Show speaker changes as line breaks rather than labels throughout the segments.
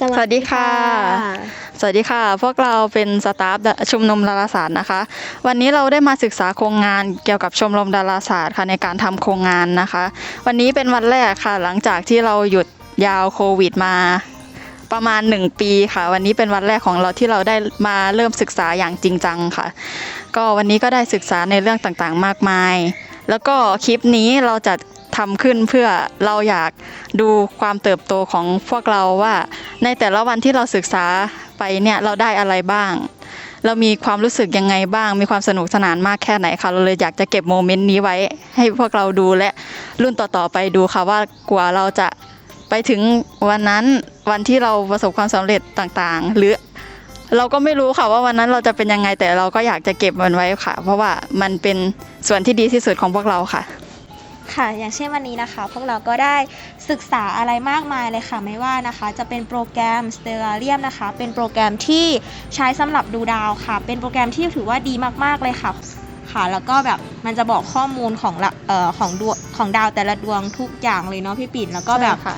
สวัสดีค่ะ สวัสดีค่ะ พวกเราเป็นสตาฟชุมนุมดาราศาสตร์นะคะ วันนี้เราได้มาศึกษาโครงงานเกี่ยวกับชมรมดาราศาสตร์ค่ะในการทำโครงงานนะคะ วันนี้เป็นวันแรกค่ะ หลังจากที่เราหยุดยาวโควิดมาประมาณ 1 ปีค่ะ วันนี้เป็นวันแรกของเราที่เราได้มาเริ่มศึกษาอย่างจริงจังค่ะ ก็วันนี้ก็ได้ศึกษาในเรื่องต่างๆ มากมาย แล้วก็คลิปนี้เราจะ ทำขึ้นเพื่อเราอยากดูความเติบโตของพวกเราว่า ในแต่ละวันที่เราศึกษาไปเนี่ยเราได้อะไรบ้าง เรามีความรู้สึกยังไงบ้าง มีความสนุกสนานมากแค่ไหนคะเราเลยอยากจะเก็บโมเมนต์นี้ไว้ให้พวกเราดูและรุ่นต่อๆไปดูค่ะว่ากว่าเราจะไปถึงวันนั้นวันที่เราประสบความสำเร็จต่างๆ หรือเราก็ไม่รู้ค่ะว่าวันนั้นเราจะเป็นยังไงแต่เราก็อยากจะเก็บมันไว้ค่ะ เพราะว่ามันเป็นส่วนที่ดีที่สุดของพวกเราค่ะ
ค่ะ อย่างเช่นวันนี้นะคะ พวกเราก็ได้ศึกษาอะไรมากมายเลยค่ะ ไม่ว่านะคะ จะเป็นโปรแกรม Stellarium นะคะ เป็นโปรแกรมที่ใช้สำหรับดูดาวค่ะ เป็นโปรแกรมที่ถือว่าดีมากๆเลยค่ะค่ะ แล้วก็แบบมันจะบอกข้อมูลของละเอ่อของดวงของดาวแต่ละดวงทุกอย่างเลยเนาะพี่ปิ่น แล้วก็แบบ
ค่ะ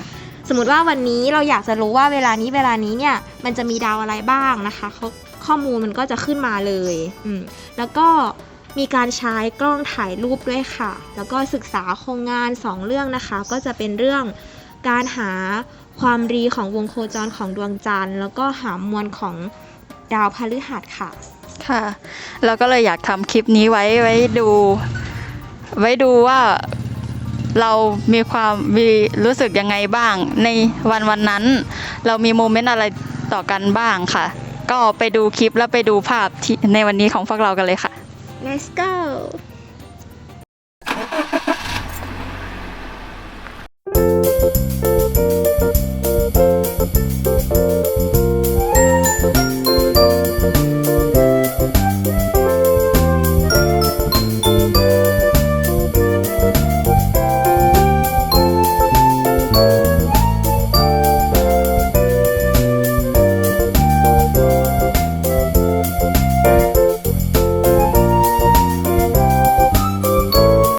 สมมติว่าวันนี้เราอยากจะรู้ว่าเวลานี้เวลานี้เนี่ยมันจะมีดาวอะไรบ้างนะคะเขาข้อมูลมันก็จะขึ้นมาเลย อืม แล้วก็ มีการใช้กล้องถ่ายรูปด้วยค่ะ แล้วก็ศึกษาโครงงาน 2 เรื่องนะคะ ก็จะเป็นเรื่องการหาความรีของวงโคจรของดวงจันทร์ แล้วก็หามวลของดาวพฤหัสค่ะ
ค่ะ เราก็เลยอยากทำคลิปนี้ไว้ไว้ดู ไว้ดูว่าเรามีความมีรู้สึกยังไงบ้าง ในวันวันนั้น เรามีโมเมนต์อะไรต่อกันบ้างค่ะ ก็ไปดูคลิปแล้วไปดูภาพที่ในวันนี้ของพวกเรากันเลยค่ะ
Let's go